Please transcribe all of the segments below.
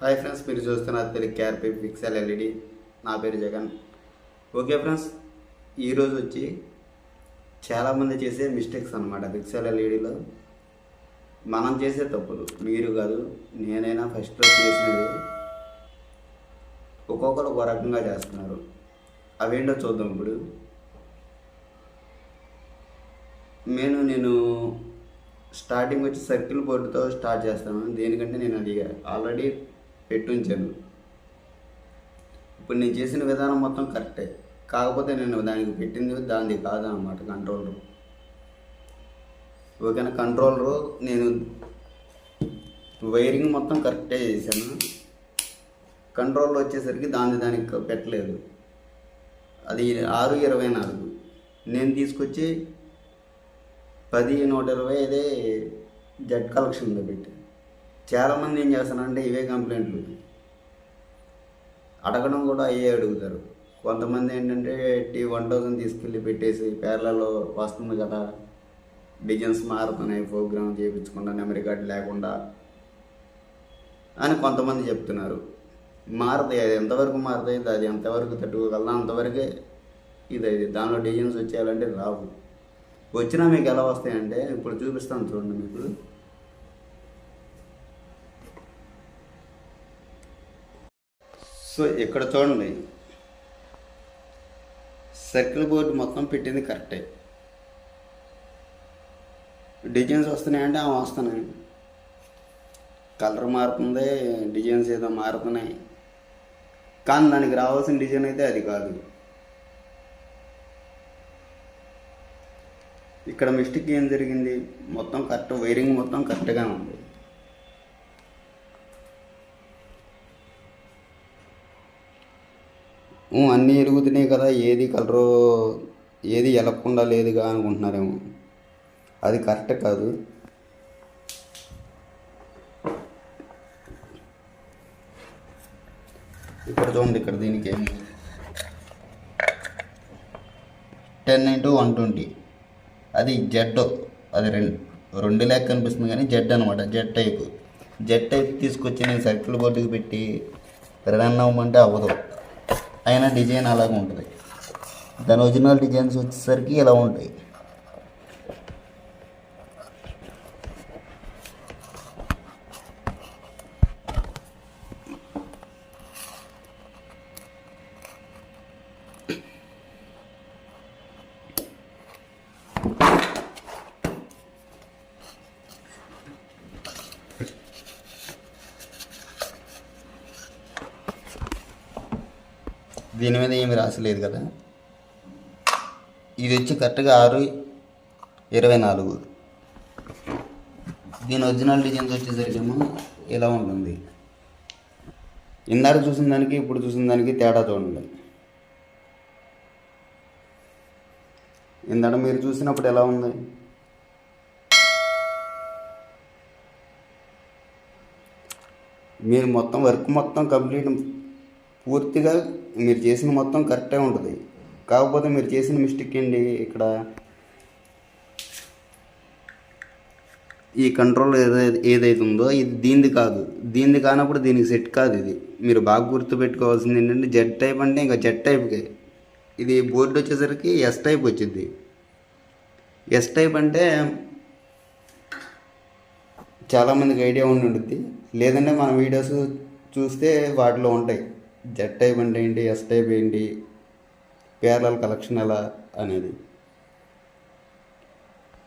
Hi friends మీరు చూస్తున్నారు Telugu క్యార్పీ pixel LED. నా పేరు జగన్. ఓకే ఫ్రెండ్స్ ఈరోజు వచ్చి చాలామంది చేసే మిస్టేక్స్ అనమాట పిక్సెల్ ఎల్ఈడిలో. మనం చేసే తప్పులు మీరు కాదు నేనైనా ఫస్ట్లో చేసినవి ఒక్కొక్కరు ఒక రకంగా చేస్తున్నారు. అవేంటో చూద్దాం ఇప్పుడు. నేను నేను స్టార్టింగ్ వచ్చి సర్కిల్ బోర్డుతో స్టార్ట్ చేస్తాను. దేనికంటే నేను అది ఆల్రెడీ పెట్టించను ఇప్పుడు నేను చేసిన విధానం మొత్తం కరెక్టే. కాకపోతే నేను దానికి పెట్టింది దానిది కాదనమాట కంట్రోలర్ ఓకేనా? కంట్రోలరు నేను వైరింగ్ మొత్తం కరెక్టే చేశాను. కంట్రోల్ వచ్చేసరికి దాన్ని దానికి పెట్టలేదు. అది ఆరు ఇరవై నాలుగు. నేను తీసుకొచ్చి పది నూట ఇరవై అదే జెడ్ కలెక్షన్లో పెట్టి చాలామంది ఏం చేస్తారంటే ఇవే కంప్లైంట్లు. అడగడం కూడా అయ్యే అడుగుతారు. కొంతమంది ఏంటంటే టీ వన్ థౌసండ్ తీసుకెళ్ళి పెట్టేసి పేర్లలో వస్తుంది కదా. డిజైన్స్ మారుతున్నాయి ప్రోగ్రామ్ చేయించకుండా మెమరీ కార్డు లేకుండా అని కొంతమంది చెప్తున్నారు. మారుతాయి అది ఎంతవరకు మారుతాయి అది ఎంతవరకు తట్టుకోగలదా అంతవరకే ఇది దానిలో డిజైన్స్ వచ్చేయాలంటే రావు. వచ్చినా మీకు ఎలా వస్తాయంటే ఇప్పుడు చూపిస్తాను చూడండి మీకు. సో ఇక్కడ చూడండి. సర్కిల్ బోర్డు మొత్తం పెట్టింది కరెక్టే. డిజైన్స్ వస్తున్నాయంటే అవి వస్తున్నాయి. కలర్ మారుతుంది డిజైన్స్ ఏదో మారుతున్నాయి. కానీ దానికి రావాల్సిన డిజైన్ అయితే అది కాదు. ఇక్కడ మిస్టేక్ ఏం జరిగింది? మొత్తం కరెక్ట్ వైరింగ్ మొత్తం కరెక్ట్గా ఉంది. అన్నీ ఎరుగుతున్నాయి కదా ఏది కలరు ఏది ఎలగకుండా లేదుగా అనుకుంటున్నారేమో. అది కరెక్ట్ కాదు. ఇక్కడ చూడండి ఇక్కడ దీనికి టెన్ ఇంటూ వన్ ట్వంటీ. అది జెడ్ అది రెండు రెండు లెక్క కనిపిస్తుంది కానీ జెడ్ అనమాట జెడ్ టైప్. జెడ్ టైప్ తీసుకొచ్చి నేను సర్కిల్ బోర్డుకి పెట్టి రన్ అవ్వమంటే అవ్వదు. అయినా డిజైన్ అలాగే ఉంటుంది దాని ఒరిజినల్ డిజైన్స్ వచ్చేసరికి ఇలా ఉంటాయి. దీని మీద ఏమి రాసలేదు కదా. ఇది వచ్చి కరెక్ట్గా ఆరు ఇరవై నాలుగు. దీని ఒరిజినల్ డిజైన్స్ వచ్చేసరికేమో ఇలా ఉంటుంది. ఇందాక చూసిన దానికి ఇప్పుడు చూసిన దానికి తేడా చూడండి ఇందాక మీరు చూసినప్పుడు ఎలా ఉంది? మీరు మొత్తం వర్క్ మొత్తం కంప్లీట్ పూర్తిగా మీరు చేసిన మొత్తం కరెక్టే ఉంటుంది. కాకపోతే మీరు చేసిన మిస్టేక్ ఏంటి ఇక్కడ? ఈ కంట్రోల్ ఏదైతే ఏదైతే ఉందో ఇది దీనిది కాదు. దీనిది కానప్పుడు దీనికి సెట్ కాదు ఇది. మీరు బాగా గుర్తుపెట్టుకోవాల్సింది ఏంటంటే జెడ్ టైప్ అంటే ఇంకా జెడ్ టైప్కి ఇది బోర్డు వచ్చేసరికి ఎస్ టైప్ వచ్చింది ఎస్ టైప్ అంటే చాలామందికి ఐడియా ఉండి ఉంటుంది లేదంటే మన వీడియోస్ చూస్తే వాటిలో ఉంటాయి. జెడ్ టైప్ అంటే ఏంటి? ఎస్ టైప్ ఏంటి? పేర్ల కలెక్షన్ ఎలా అనేది.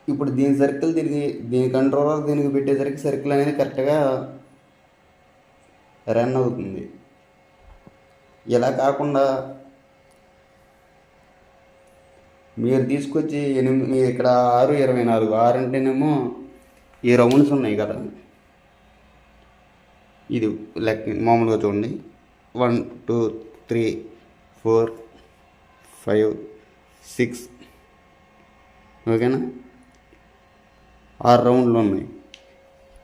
ఇప్పుడు దీని సర్కిల్ దీనికి దీని కంట్రోలర్ దీనికి పెట్టేసరికి సర్కిల్ అనేది కరెక్ట్గా రన్ అవుతుంది. ఇలా కాకుండా మీరు తీసుకొచ్చి ఎనిమిది ఇక్కడ ఆరు ఇరవై నాలుగు ఆరు అంటేనేమో ఈ రౌండ్స్ ఉన్నాయి కదా. ఇది లెక్క మామూలుగా చూడండి. One two three four five six. ఓకేనా? ఆరు రౌండ్లు ఉన్నాయి.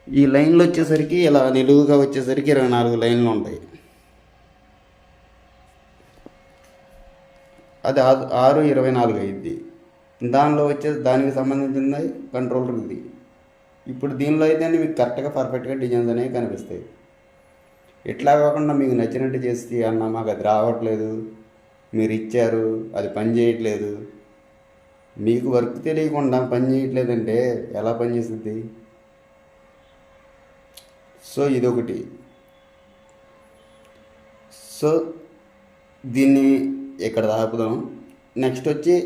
ఈ లైన్లు వచ్చేసరికి ఇలా నిలువుగా వచ్చేసరికి ఇరవై నాలుగు లైన్లు ఉంటాయి. అది ఆ- ఆరు ఇరవై నాలుగు అయింది. దానిలో వచ్చేసి దానికి సంబంధించింది కంట్రోలర్ ఇది ఇప్పుడు దీనిలో అయితే మీకు కరెక్ట్గా పర్ఫెక్ట్గా డిజైన్స్ అనేవి కనిపిస్తాయి. ఇట్లా కాకుండా మీకు నచ్చినట్టు చేస్తే అన్న మాకు అది రావట్లేదు. మీరు ఇచ్చారు అది పని చేయట్లేదు. మీకు వర్క్ తెలియకుండా పని చేయట్లేదంటే ఎలా పని చేస్తుంది సో ఇదొకటి. సో దీన్ని ఇక్కడ ఆపుదాం నెక్స్ట్ వచ్చి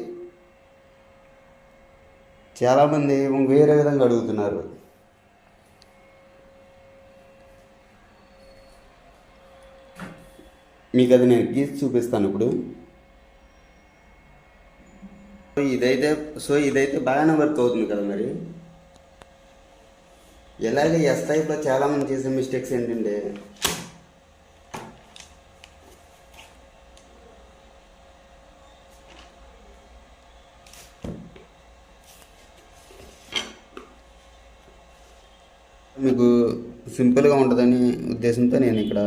చాలామంది వేరే విధంగా అడుగుతున్నారు. మీకు అది నేను గీసి చూపిస్తాను ఇప్పుడు. ఇదైతే సో ఇదైతే బాగానే వర్క్ అవుతుంది కదా మరి? ఎలాగే ఎస్ టైప్లో చాలామంది చేసే మిస్టేక్స్ ఏంటంటే మీకు సింపుల్గా ఉంటుందని ఉద్దేశంతో నేను ఇక్కడ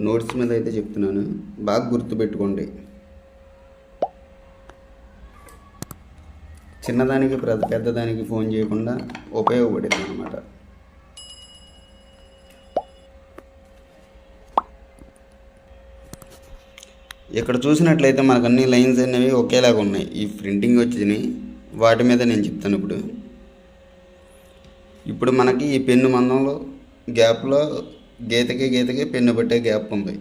నోట్స్ మీద అయితే చెప్తున్నాను. బాగా గుర్తుపెట్టుకోండి. చిన్నదానికి ప్ర- పెద్దదానికి ఫోన్ చేయకుండా ఉపయోగపడింది అనమాట ఇక్కడ చూసినట్లయితే మనకు అన్ని లైన్స్ అనేవి ఒకేలాగా ఉన్నాయి. ఈ ప్రింటింగ్ వచ్చినాయి వాటి మీద నేను చెప్తాను ఇప్పుడు. ఇప్పుడు మనకి ఈ పెన్ను మందంలో గ్యాప్లో గీతకి గీతకి పెన్ను పట్టే గ్యాప్ ఉంది.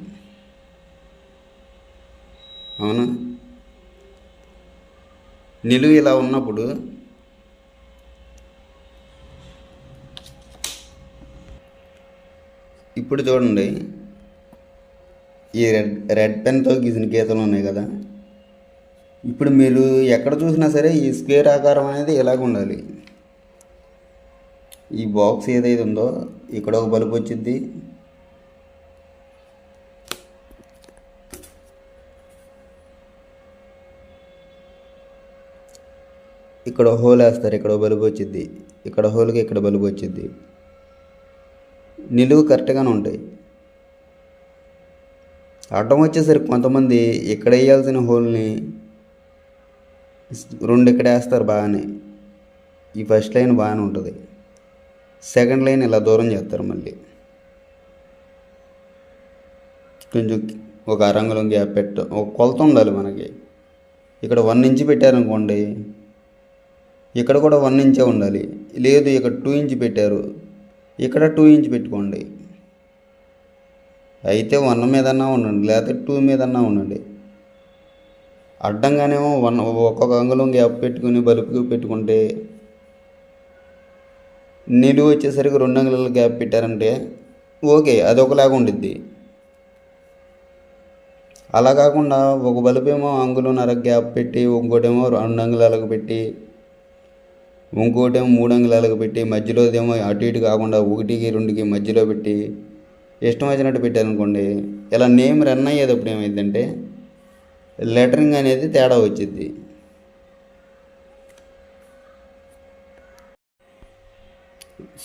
అవును? నిలువు ఇలా ఉన్నప్పుడు ఇప్పుడు చూడండి ఈ రెడ్ రెడ్ పెన్తో గీసిన గీతలు ఉన్నాయి కదా. ఇప్పుడు మీరు ఎక్కడ చూసినా సరే ఈ స్క్వేర్ ఆకారం అనేది ఇలాగ ఉండాలి. ఈ బాక్స్ ఏదైతే ఉందో ఇక్కడ ఒక బల్బు వచ్చింది ఇక్కడ హోల్ వేస్తారు ఇక్కడ బలుబు బల్బు వచ్చింది ఇక్కడ హోల్కి ఇక్కడ బల్బు వచ్చింది నిలువు కరెక్ట్గానే ఉంటాయి. అడ్డం వచ్చేసరికి కొంతమంది ఇక్కడ వేయాల్సిన హోల్ని రెండు ఇక్కడ వేస్తారు బాగానే. ఈ ఫస్ట్ లైన్ బాగానే ఉంటుంది. సెకండ్ లైన్ ఇలా దూరం చేస్తారు మళ్ళీ. కొంచెం ఒక అరంగులం గ్యాప్ పెట్ట ఒక కొలత ఉండాలి మనకి. ఇక్కడ వన్ ఇంచ్ పెట్టారనుకోండి ఇక్కడ కూడా వన్ ఇంచే ఉండాలి. లేదు ఇక్కడ టూ ఇంచ్ పెట్టారు. ఇక్కడ టూ ఇంచ్ పెట్టుకోండి. అయితే వన్ మీదన్నా ఉండండి. లేకపోతే టూ మీదన్నా ఉండండి. అడ్డంగానేమో వన్ ఒక్కొక్క అంగుళం గ్యాప్ పెట్టుకుని బలుపుకి పెట్టుకుంటే నిలువు వచ్చేసరికి రెండు అంగుళాల గ్యాప్ పెట్టారంటే ఓకే అది ఒకలాగా ఉండిద్ది. అలా కాకుండా ఒక బలుపేమో అంగుళన్నర గ్యాప్ పెట్టి ఇంకోటేమో రెండు అంగుళాలకు పెట్టి ఇంకోటేమో మూడు అంగుళాలకు పెట్టి మధ్యలోదేమో అటు ఇటు కాకుండా ఒకటికి రెండుకి మధ్యలో పెట్టి ఇష్టం వచ్చినట్టు పెట్టారనుకోండి ఇలా నేమ్ రన్ అయ్యేటప్పుడు ఏమైందంటే లెటరింగ్ అనేది తేడా వచ్చింది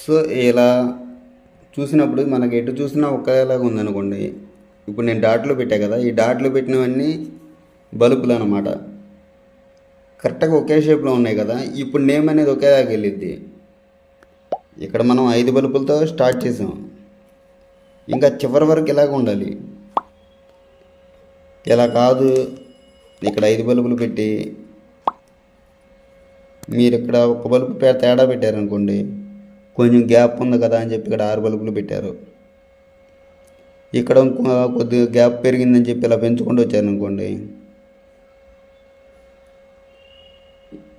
సో ఇలా చూసినప్పుడు మనకి ఎటు చూసినా ఒకేలాగా ఉందనుకోండి ఇప్పుడు నేను డాట్లు పెట్టా కదా ఈ డాట్లు పెట్టినవన్నీ బల్బులు అనమాట కరెక్ట్గా ఒకే షేప్లో ఉన్నాయి కదా ఇప్పుడు నేమ్ అనేది ఒకేలాగా వెళ్ళిద్ది. ఇక్కడ మనం ఐదు బల్బులతో స్టార్ట్ చేసాం. ఇంకా చివరి వరకు ఇలాగ ఉండాలి. ఇలా కాదు ఇక్కడ ఐదు బల్బులు పెట్టి మీరు ఇక్కడ ఒక బల్బు పే- తేడా పెట్టారనుకోండి కొంచెం గ్యాప్ ఉంది కదా అని చెప్పి ఇక్కడ ఆరు బల్బులు పెట్టారు. ఇక్కడ కొద్దిగా గ్యాప్ పెరిగిందని చెప్పి ఇలా పెంచుకుంటూ వచ్చారనుకోండి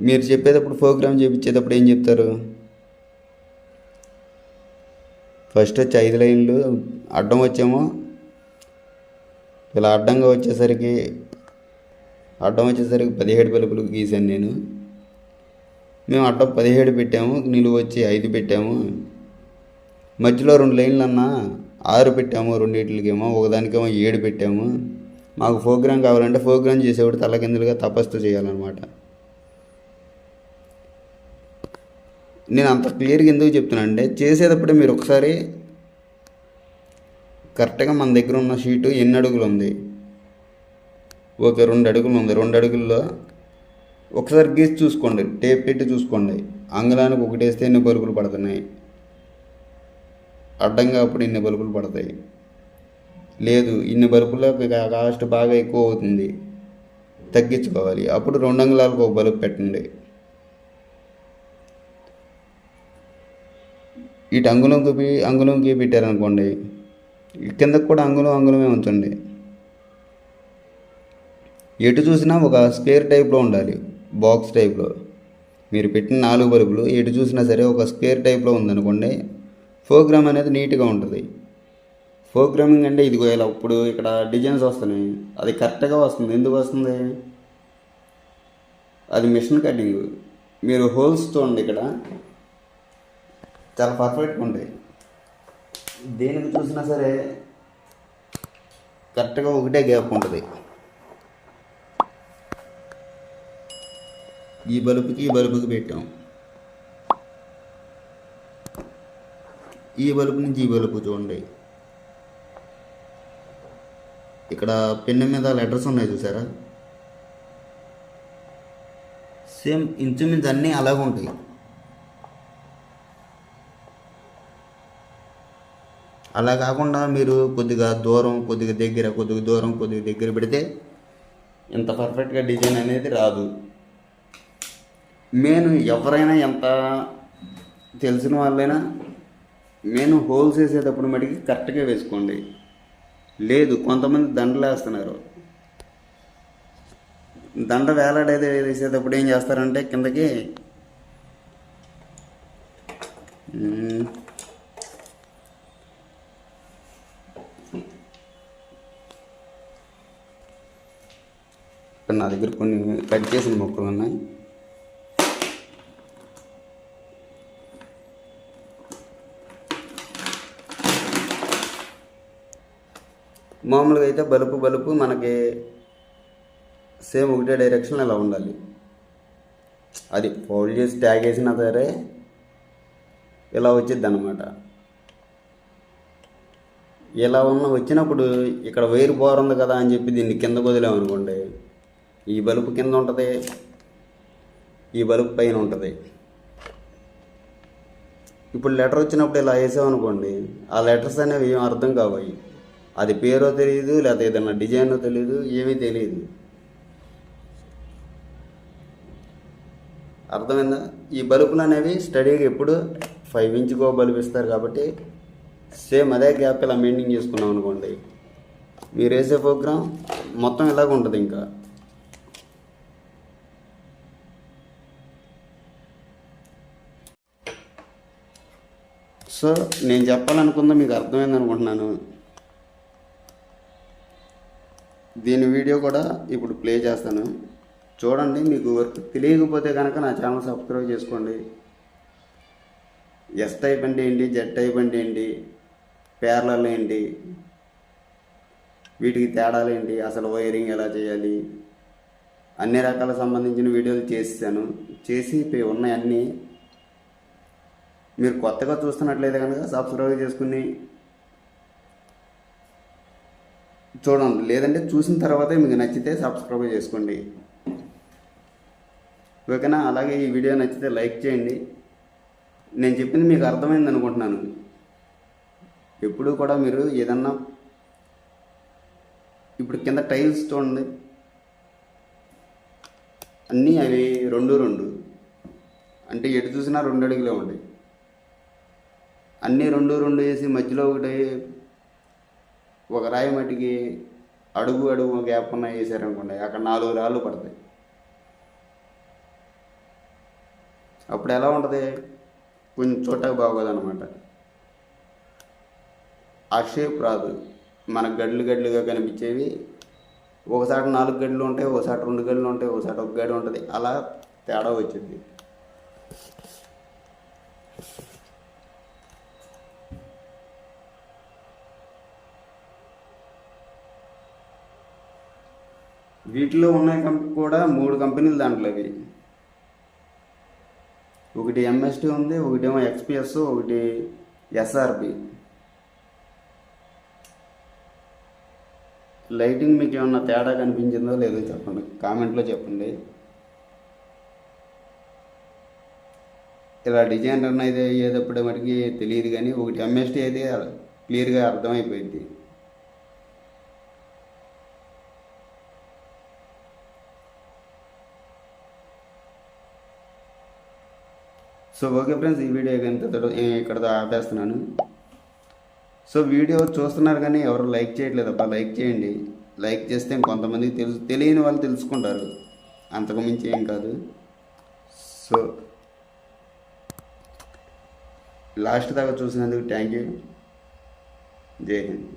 మీరు చెప్పేటప్పుడు ప్రోగ్రామ్ చేపించేటప్పుడు ఏం చెప్తారు? ఫస్ట్ వచ్చి ఐదు లైన్లు అడ్డం వచ్చేమో ఇలా అడ్డంగా వచ్చేసరికి అడ్డం వచ్చేసరికి పదిహేడు పలుపులు గీసాను నేను. మేము అడ్డం పదిహేడు పెట్టాము నిలువ వచ్చి ఐదు పెట్టాము. మధ్యలో రెండు లైన్లు అన్నా ఆరు పెట్టాము రెండింటికేమో ఒకదానికేమో ఏడు పెట్టాము. మాకు ప్రోగ్రామ్ కావాలంటే ప్రోగ్రామ్ చేసేవాడు తలకిందులుగా తపస్సు చేయాలన్నమాట. నేను అంత క్లియర్గా ఎందుకు చెప్తున్నా అంటే చేసేటప్పుడే మీరు ఒకసారి కరెక్ట్గా మన దగ్గర ఉన్న షీటు ఎన్ని అడుగులు ఉంది? ఓకే రెండు అడుగులు ఉంది. రెండు అడుగుల్లో ఒకసారి గీసి చూసుకోండి. టేప్ పెట్టి చూసుకోండి. అంగుళానికి ఒకటి వేస్తే ఎన్ని బరుకులు పడుతున్నాయి? అడ్డంగా అప్పుడు ఇన్ని బల్బులు పడతాయి? లేదు ఇన్ని బల్బుల్లో కాస్ట్ బాగా ఎక్కువ అవుతుంది. తగ్గించుకోవాలి. అప్పుడు రెండు అంగుళాలకు ఒక బల్బు పెట్టండి. ఇటు అంగుళంకి అంగుళంకి పెట్టారనుకోండి కిందకు కూడా అంగుళం అంగుళమే ఉంచండి. ఎటు చూసినా ఒక స్క్వేర్ టైప్లో ఉండాలి బాక్స్ టైప్లో. మీరు పెట్టిన నాలుగు బల్బులు ఎటు చూసినా సరే ఒక స్క్వేర్ టైప్లో ఉందనుకోండి ప్రోగ్రామ్ అనేది నీట్గా ఉంటుంది. ప్రోగ్రామింగ్ అంటే ఇదిగో ఇలా ఇప్పుడు ఇక్కడ డిజైన్స్ వస్తున్నాయి అది కరెక్ట్గా వస్తుంది ఎందుకు వస్తుంది? అది మిషన్ కటింగ్. మీరు హోల్స్ చూడండి ఇక్కడ. చాలా పర్ఫెక్ట్గా ఉంటాయి దేనికి చూసినా సరే కరెక్ట్గా ఒకటే గ్యాప్ ఉంటుంది. ఈ బల్బుకి ఈ బల్బుకి పెట్టాం. ఈ బల్బు నుంచి ఈ బల్బు చూడండి. ఇక్కడ పెన్ను మీద లెటర్స్ ఉన్నాయి చూసారా? సేమ్ ఇంచుమించు అన్నీ అలాగే ఉంటాయి. అలా కాకుండా మీరు కొద్దిగా దూరం కొద్దిగా దగ్గర కొద్దిగా దూరం కొద్దిగా దగ్గర పెడితే ఇంత పర్ఫెక్ట్గా డిజైన్ అనేది రాదు. నేను ఎవరైనా ఎంత తెలిసిన వాళ్ళైనా నేను హోల్స్ వేసేటప్పుడు మటుకి కరెక్ట్గా వేసుకోండి. లేదు కొంతమంది దండలు వేస్తున్నారు. దండ వేలాడేది వేసేటప్పుడు ఏం చేస్తారంటే కిందకి ఇక్కడ నా దగ్గర కొన్ని కట్ చేసిన మొక్కలు ఉన్నాయి. మామూలుగా అయితే బలుపు బలుపు మనకి సేమ్ ఒకటే డైరెక్షన్ ఇలా ఉండాలి. అది ఫోల్డ్ చేసి ట్యాగ్ వేసినా సరే ఇలా వచ్చింది అనమాట ఇలా ఉన్న వచ్చినప్పుడు ఇక్కడ వైర్ బోర్ ఉంది కదా అని చెప్పి దీన్ని కింద వదిలేమనుకోండి ఈ బలుపు కింద ఉంటుంది ఈ బలుపు పైన ఉంటుంది. ఇప్పుడు లెటర్ వచ్చినప్పుడు ఇలా వేసామనుకోండి ఆ లెటర్స్ అనేవి ఏం అర్థం కావాయి. అది పేరో తెలియదు లేకపోతే ఏదైనా డిజైనో తెలియదు ఏమీ తెలియదు అర్థమైందా? ఈ బల్బులు అనేవి స్టడీగా ఎప్పుడు ఫైవ్ ఇంచుకో బల్బు ఇస్తారు కాబట్టి సేమ్ అదే గ్యాప్ ఇలా మెయింటైన్ చేసుకున్నాం అనుకోండి మీరు వేసే ప్రోగ్రామ్ మొత్తం ఇలాగ ఉంటుంది ఇంకా. సో నేను చెప్పాలనుకుందా మీకు అర్థమైంది అనుకుంటున్నాను. దీని వీడియో కూడా ఇప్పుడు ప్లే చేస్తాను. చూడండి మీకు వర్క్ తెలియకపోతే కనుక నా ఛానల్ సబ్స్క్రైబ్ చేసుకోండి. ఎస్ టైప్ అంటే ఏంటి జెడ్ టైప్ అంటే ఏంటి పేర్లల్ ఏంటి వీటికి తేడాలు ఏంటి అసలు వైరింగ్ ఎలా చేయాలి అన్ని రకాల సంబంధించిన వీడియోలు చేసాను చేసి ఇవి మీరు కొత్తగా చూస్తున్నట్లయితే కనుక సబ్స్క్రైబ్ చేసుకుని చూడండి. లేదంటే చూసిన తర్వాతే మీకు నచ్చితే సబ్స్క్రైబ్ చేసుకోండి. ఓకేనా? అలాగే ఈ వీడియో నచ్చితే లైక్ చేయండి. నేను చెప్పింది మీకు అర్థమైంది అనుకుంటున్నాను. ఎప్పుడు కూడా మీరు ఏదన్నా ఇప్పుడు కింద టైల్స్ చూడండి. అన్నీ అవి రెండు రెండు. అంటే ఎటు చూసినా రెండు అడుగులే ఉంటాయి. అన్నీ రెండు రెండు వేసి మధ్యలో ఒకటి ఒక రాయి మట్టికి అడుగు అడుగు గ్యాప్ ఉన్న వేసారనుకోండి అక్కడ నాలుగు రాళ్ళు పడతాయి. అప్పుడు ఎలా ఉంటుంది? కొంచెం చూడటానికి బాగోదు అనమాట ఆ షేప్ రాదు. మనకు గడ్లు గడ్లుగా కనిపించేవి. ఒకసారి నాలుగు గడ్లు ఉంటాయి ఒకసారి రెండు గడ్లు ఉంటాయి ఒకసారి ఒక గడి ఉంటుంది. అలా తేడా వచ్చింది. వీటిలో ఉన్న కంపెనీ కూడా మూడు కంపెనీలు దాంట్లో అవి ఒకటి ఎంఎస్టీ ఉంది ఒకటేమో ఎక్స్పిఎస్ ఒకటి ఎస్ఆర్పి లైటింగ్ మీకు ఏమన్నా తేడా కనిపించిందో లేదో చెప్పండి. కామెంట్లో చెప్పండి. ఇలా డిజైన్ రన్ అయితే అయ్యేటప్పుడు మటుకి తెలియదు కానీ ఒకటి ఎంఎస్టీ అయితే క్లియర్గా అర్థమైపోయింది సో ఓకే ఫ్రెండ్స్ ఈ వీడియో ఎంత ఇక్కడతో ఆపేస్తున్నాను. సో వీడియో చూస్తున్నారు కానీ ఎవరు లైక్ చేయట్లేదు. అబ్బా లైక్ చేయండి. లైక్ చేస్తే కొంతమంది తెలుసు తెలియని వాళ్ళు తెలుసుకుంటారు. అంతకు మించి ఏం కాదు. సో లాస్ట్ దాకా చూసినందుకు థ్యాంక్ యూ జై హింద్.